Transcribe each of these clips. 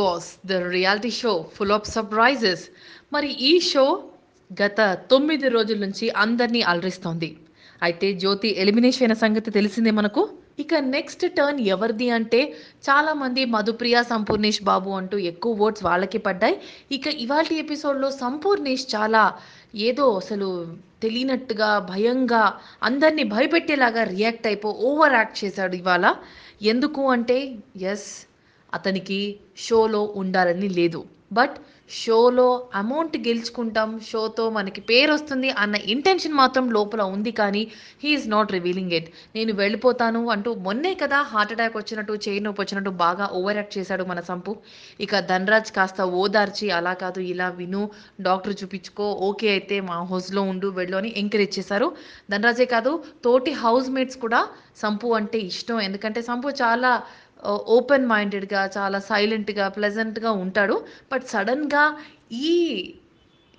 Boss the reality show full of surprises మరి ఈ show గత తొమ్మిది రోజుల నుంచి అందరినీ అలరిస్తోంది. అయితే జ్యోతి ఎలిమినేషన్ అయిన సంగతి తెలిసిందే మనకు? ఇక నెక్స్ట్ టర్న్ ఎవరిది అంటే చాలామంది మధుప్రియ సంపూర్ణేష్ బాబు అంటూ ఎక్కువ ఓట్స్ వాళ్ళకి పడ్డాయి. ఇక ఇవాళ ఎపిసోడ్లో సంపూర్ణేష్ చాలా ఏదో అసలు తెలియనట్టుగా భయంగా అందరినీ భయపెట్టేలాగా రియాక్ట్ అయిపో ఓవర్ యాక్ట్ చేశాడు ఇవాళ. ఎందుకు అంటే ఎస్ అతనికి షోలో ఉండాలని లేదు. బట్ షోలో అమౌంట్ గెలుచుకుంటాం షోతో మనకి పేరు వస్తుంది అన్న ఇంటెన్షన్ మాత్రం లోపల ఉంది కానీ హీఈస్ నాట్ రివీలింగ్ ఇట్ నేను వెళ్ళిపోతాను అంటూ మొన్నే కదా హార్ట్ అటాక్ వచ్చినట్టు చేయి నొప్పి వచ్చినట్టు బాగా ఓవర్ యాక్ట్ చేశాడు మన సంపు. ఇక ధనరాజ్ కాస్త ఓదార్చి అలా కాదు ఇలా విను డాక్టర్ చూపించుకో ఓకే అయితే మా హౌస్లో ఉండు వెళ్ళు అని ఎంకరేజ్ చేశారు. ధనరాజే కాదు తోటి హౌస్ మేట్స్ కూడా సంపు అంటే ఇష్టం. ఎందుకంటే సంపు చాలా ఓపెన్ మైండెడ్గా చాలా సైలెంట్గా ప్లెజెంట్గా ఉంటాడు. బట్ సడన్గా ఈ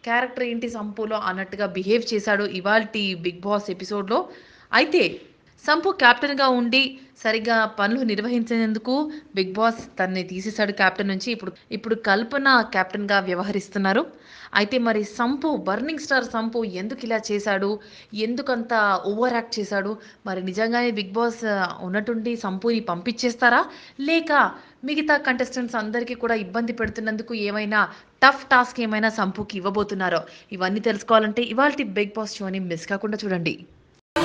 క్యారెక్టర్ ఏంటి సంపులో అన్నట్టుగా బిహేవ్ చేశాడు ఇవాల్టి బిగ్ బాస్ ఎపిసోడ్లో అయితే సంపు క్యాప్టెన్గా ఉండి సరిగా పనులు నిర్వహించేందుకు బిగ్ బాస్ తనని తీసేశాడు క్యాప్టెన్ నుంచి. ఇప్పుడు ఇప్పుడు కల్పన క్యాప్టెన్గా వ్యవహరిస్తున్నారు. అయితే మరి సంపు బర్నింగ్ స్టార్ సంపు ఎందుకు ఇలా చేశాడు? ఎందుకంత ఓవర్ యాక్ట్ చేశాడు? మరి నిజంగానే బిగ్ బాస్ ఉన్నట్టుండి సంపుని పంపించేస్తారా? లేక మిగతా కంటెస్టెంట్స్ అందరికీ కూడా ఇబ్బంది పెడుతున్నందుకు ఏమైనా టఫ్ టాస్క్ ఏమైనా సంపుకి ఇవ్వబోతున్నారో? ఇవన్నీ తెలుసుకోవాలంటే ఇవాళ బిగ్ బాస్ షోని మిస్ కాకుండా చూడండి.